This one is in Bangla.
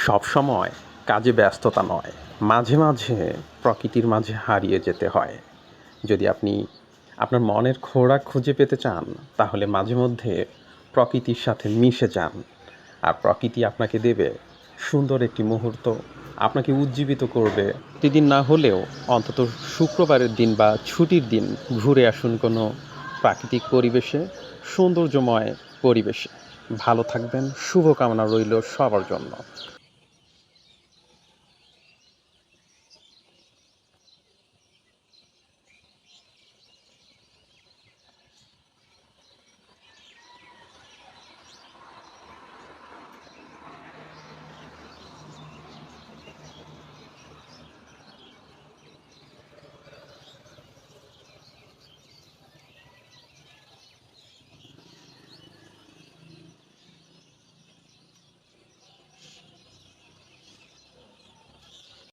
সবসময় কাজে ব্যস্ততা নয়। মাঝে মাঝে প্রকৃতির মাঝে হারিয়ে যেতে হয়। যদি আপনি আপনার মনের খোরাক খুঁজে পেতে চান, তাহলে মাঝে মধ্যে প্রকৃতির সাথে মিশে যান। আর প্রকৃতি আপনাকে দেবে সুন্দর একটি মুহূর্ত। আপনাকে উজ্জীবিত করবে। প্রতিদিন না হলেও অন্তত শুক্রবারের দিন বা ছুটির দিন ঘুরে আসুন কোনো প্রাকৃতিক পরিবেশে, সৌন্দর্যময় পরিবেশে। ভালো থাকবেন, শুভকামনা রইল সবার জন্য।